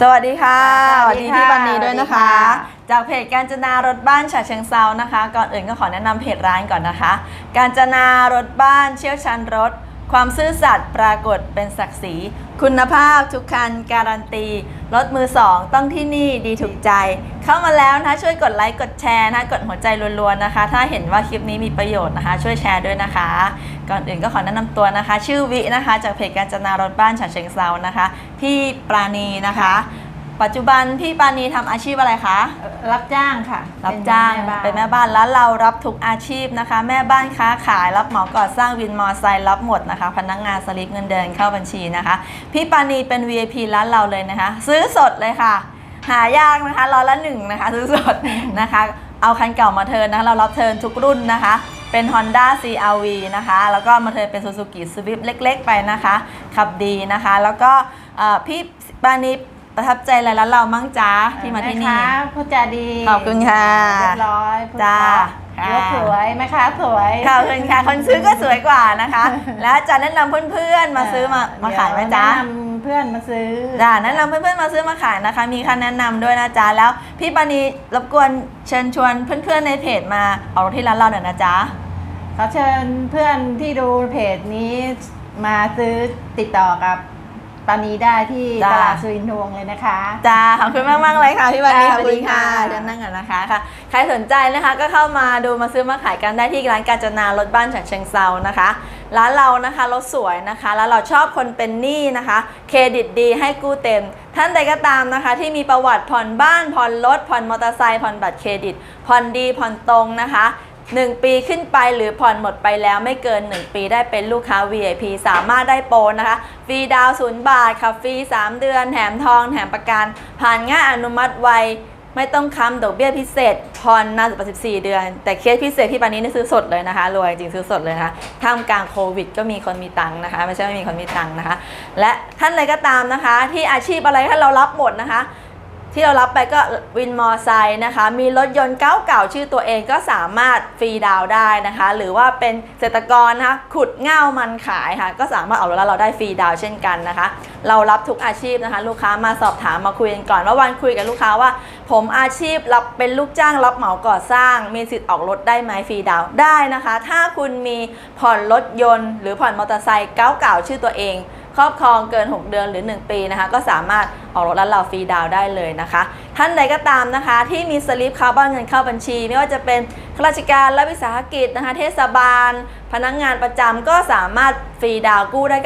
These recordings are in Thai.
สวัสดีค่ะสสวัวัสสดีดีค่ะพี่ปันนีด้วยนะคะสวัสดีค่ะจากเพจการจนารถบ้านฉะเชิงเซานะคะ ก่อนอื่นก็ขอแนะนำเพจร้านก่อนนะคะ การจนารถบ้านเชี่ยวชาญรถ ความซื่อสัตย์ปรากฏเป็นศักดิ์ศรีคุณภาพทุกคันการันตี รถมือสองต้องที่นี่ดีถูกใจ เข้ามาแล้วนะคะช่วยกดไลค์กดแชร์นะคะกดหัวใจรัวๆนะคะ ถ้าเห็นว่าคลิปนี้มีประโยชน์นะคะ ช่วยแชร์ด้วยนะคะ ก่อนอื่นก็ขอแนะนำตัวนะคะ ชื่อวินะคะ จากเพจการจนารถบ้านฉะเชิงเซานะคะ พี่ปราณีนะคะ ปัจจุบันพี่ปานีทำอาชีพอะไรคะ รับจ้างค่ะรับจ้างบ้เป็นแม่บ้านแล้วเรารับทุกอาชีพนะคะ แม่บ้านค้าขายรับเหมาก่อสร้างวินมอไซค์รับหมดนะคะ พนักงานสลิปเงินเดือนเข้าบัญชีนะคะ พี่ปานีเป็น VIP ร้านเราเลยนะคะ ซื้อสดเลยค่ะ หายากนะคะร้อยละหนึ่งนะคะ ซื้อสด นะคะ เอาคันเก่ามาเทิร์นนะคะเรารับเทิร์นทุกรุ่นนะคะ เป็น Honda CRV นะคะ แล้วก็มาเทิร์นเป็น Suzuki Swift เล็ก ๆ ไปนะคะ ขับดีนะคะ แล้วก็ เอ่อพี่ปานีประทับใจอะไรร้านเรามั่งจ้าที่มาที่นี่ แค้พูดจาดีขอบคุณค่ะเรียบร้อยพูดจ้าเพราะยกสวยแม่ค้าสวย ขอบคุณค่ะคนซื้อก็สวยกว่านะคะ แล้วจะแนะนำเพื่อนๆมาซื้อมามาขายไหมจ๊ะแนะนำเพื่อนมาซื้อ จ้าแนะนำเพื่อนๆมาซื้อมาขายนะคะ มีค่าแนะนำด้วยนะจ๊ะ แล้วพี่ปานีรบกวนเชิญชวนเพื่อนๆในเพจมาเอารถที่ร้านเราหน่อยนะจ๊ะขอเชิญเพื่อนที่ดูเพจนี้มาซื้อติดต่อกับ ปานีได้ที่จ้าตลาดสุรินทร์วงศ์เลยนะคะ จ้าขอบคุณมากมากๆเลยค่ะพี่ปานีจ้าขอบคุณค่ะสวัสดีค่ะ เดินนั่งกันนะคะค่ะ ใครสนใจนะคะก็เข้ามาดูมาซื้อมาขายกันได้ที่ร้านกาญจนารถบ้านฉะเชิงเซานะคะ ร้านเรานะคะรถสวยนะคะ แล้วเราชอบคนเป็นหนี้นะคะ เครดิตดีให้กู้เต็ม ท่านใดก็ตามนะคะ ที่มีประวัติผ่อนบ้านผ่อนรถผ่อนมอเตอร์ไซค์ผ่อนบัตรเครดิตผ่อนดีผ่อนตรงนะคะ 1 ปีขึ้นไปหรือผ่อนหมดไปแล้วไม่เกิน 1 ปีได้เป็นลูกค้า VIP สามารถได้โปรนะคะ ฟรีดาวศูนย์บาทค่ะฟรี 3 เดือน แถมทอง แถมประกัน ผ่านง่ายอนุมัติไวไม่ต้องค้ำดอกเบี้ยพิเศษผ่อนนานสุด14 เดือน แต่เคสพิเศษที่ปานนี้นี่ซื้อสดเลยนะคะรวยจริงซื้อสดเลยนะคะท่ามกลางโควิด ก็มีคนมีตังค์นะคะ ไม่ใช่ไม่มีคนมีตังค์นะคะ และท่านใดก็ตามนะคะ ที่อาชีพอะไรถ้าเรารับหมดนะคะ ที่เรารับไปก็วินมอไซค์นะคะ มีรถยนต์เก่าๆชื่อตัวเองก็สามารถฟรีดาวได้นะคะ หรือว่าเป็นเกษตรกรนะคะขุดเง่ามันขายค่ะ ก็สามารถเอารถแล้วเราได้ฟรีดาวเช่นกันนะคะ เรารับทุกอาชีพนะคะ ลูกค้ามาสอบถามมาคุยกันก่อนว่าวันคุยกับลูกค้าว่า ผมอาชีพรับเป็นลูกจ้างรับเหมาก่อสร้าง มีสิทธิ์ออกรถได้ไหมฟรีดาวได้นะคะ ถ้าคุณมีผ่อนรถยนต์ หรือผ่อนมอเตอร์ไซค์เก่าๆชื่อตัวเอง ครอบครองเกิน 6 เดือนหรือ 1 ปีนะคะก็สามารถออกรถแล้วเราฟรีดาวได้เลยนะคะ ท่านใดก็ตามนะคะ ที่มีสลิปคาร์บอนเงินเข้าบัญชี ไม่ว่าจะเป็นข้าราชการและวิสาหกิจนะคะ เทศบาล พนักงงานประจำก็สามารถฟรีดาวกู้ได้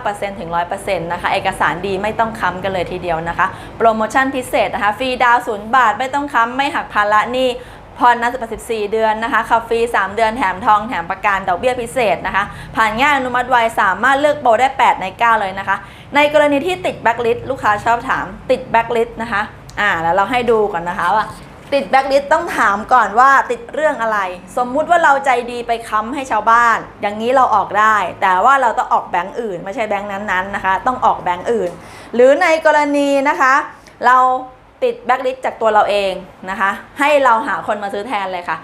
95%ถึง 100%นะคะเอกสารดีไม่ต้องค้ำกันเลยทีเดียวนะคะ โปรโมชั่นพิเศษนะคะฟรีดาวศูนย์บาทไม่ต้องค้ำไม่หักภาระหนี้ ผ่อนนานสุด14เดือนนะคะขับฟรี 3 เดือนแถมทองแถมประกันดอกเบี้ยพิเศษนะคะ ผ่านง่ายอนุมัติไวสามารถเลือกโปรได้ 8 ใน 9 เลยนะคะ ในกรณีที่ติดแบ็คลิสต์ลูกค้าชอบถามติดแบ็คลิสต์นะคะอ่าแล้วเราให้ดูก่อนนะคะว่าติดแบ็คลิสต์ต้องถามก่อนว่าติดเรื่องอะไร สมมุติว่าเราใจดีไปค้ำให้ชาวบ้าน อย่างนี้เราออกได้ แต่ว่าเราต้องออกแบงก์อื่น ไม่ใช่แบงก์นั้นๆนะคะ ต้องออกแบงก์อื่น หรือในกรณีนะคะ เรา ติดแบ็คลิสต์จากตัวเราเองนะคะ ให้เราหาคนมาซื้อแทนเลยค่ะ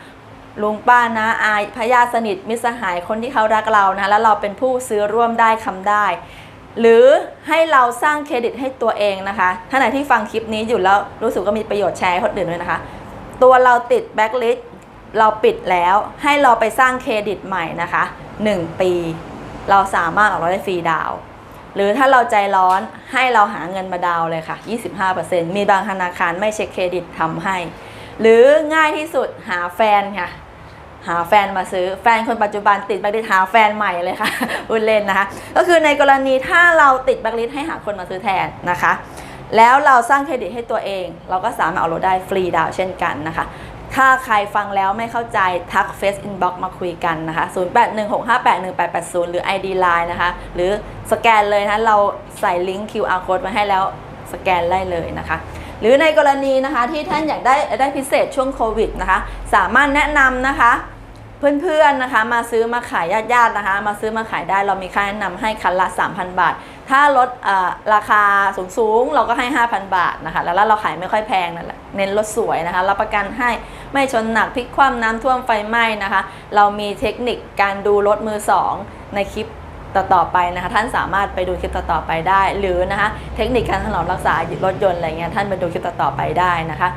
ลุงป้านะอาพญาสนิทมิตรสหายคนที่เขารักเรานะแล้วเราเป็นผู้ซื้อร่วมได้คำได้ หรือให้เราสร้างเครดิตให้ตัวเองนะคะท่านไหนที่ฟังคลิปนี้อยู่แล้วรู้สึกว่ามีประโยชน์แชร์ให้คนอื่นด้วยนะคะ ตัวเราติดแบ็คลิสต์เราปิดแล้วให้เราไปสร้างเครดิตใหม่นะคะ 1 ปี เราสามารถออกรถได้ฟรีดาว หรือถ้าเราใจร้อนให้เราหาเงินมาดาวเลยค่ะ 25%มีบางธนาคารไม่เช็คเครดิตทำให้ หรือง่ายที่สุดหาแฟนค่ะ หาแฟนมาซื้อแฟนคนปัจจุบันติดแบล็คลิสต์หาแฟนใหม่เลยค่ะอุนเล่นนะคะ ก็คือในกรณีถ้าเราติดแบล็คลิสต์ให้หาคนมาซื้อแทนนะคะ แล้วเราสร้างเครดิตให้ตัวเอง เราก็สามารถเอารถได้ฟรีดาวเช่นกันนะคะ ถ้าใครฟังแล้วไม่เข้าใจทัก Face Inbox มาคุยกันนะคะ 0816581880 หรือ ID Line นะคะ หรือสแกนเลยนะะเราใส่ลิงก์ QR code มาให้แล้วสแกนได้เลยนะคะ หรือในกรณีนะคะที่ท่านอยากได้ได้พิเศษช่วงโควิดนะคะ สามารถแนะนำนะคะเพื่อนๆนะคะมาซื้อมาขายญาติๆนะคะ มาซื้อมาขายได้เรามีค่าแนะนำให้คันละ 3,000 บาท ถ้าลดเอ่อราคาสูงๆ เราก็ให้ 5,000 บาทนะคะ แล้วเราขายไม่ค่อยแพงนั่นแหละเน้นรถสวยนะคะรับประกันให้ ไม่ชนหนักพลิกคว่ำน้ำท่วมไฟไหม้นะคะ เรามีเทคนิคการดูรถมือสองในคลิปต่อๆไปนะคะ ท่านสามารถไปดูคลิปต่อๆไปได้ หรือนะคะเทคนิคการถนอมรักษารถยนต์อะไรเงี้ยท่านไปดูคลิปต่อๆไปได้นะคะ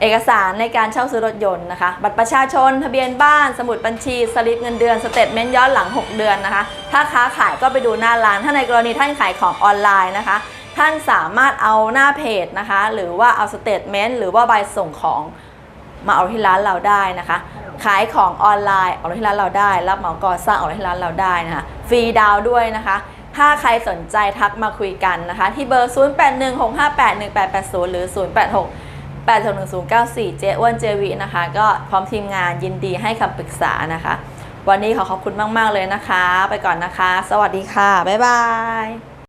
เอกสารในการเช่าซื้อรถยนต์นะคะ บัตรประชาชน ทะเบียนบ้าน สมุดบัญชี สลิปเงินเดือน สเตทเมนต์ย้อนหลัง 6 เดือนนะคะ ถ้าค้าขายก็ไปดูหน้าร้าน ถ้าในกรณีท่านขายของออนไลน์นะคะ ท่านสามารถเอาหน้าเพจนะคะ หรือว่าเอาสเตทเมนต์หรือว่าใบส่งของ มาเอาที่ร้านเราได้นะคะ ขายของออนไลน์เอาที่ร้านเราได้ รับเหมาก่อสร้างเอาที่ร้านเราได้นะคะ ฟรีดาวด้วยนะคะ ถ้าใครสนใจทักมาคุยกันนะคะ ที่เบอร์ 0816581880 หรือ 086 8 1 0 9 4 เจอ้วนเจวีนะคะ ก็พร้อมทีมงานยินดีให้คำปรึกษานะคะ วันนี้ขอขอบคุณมาก ๆ เลยนะคะ ไปก่อนนะคะ สวัสดีค่ะ บ๊ายบาย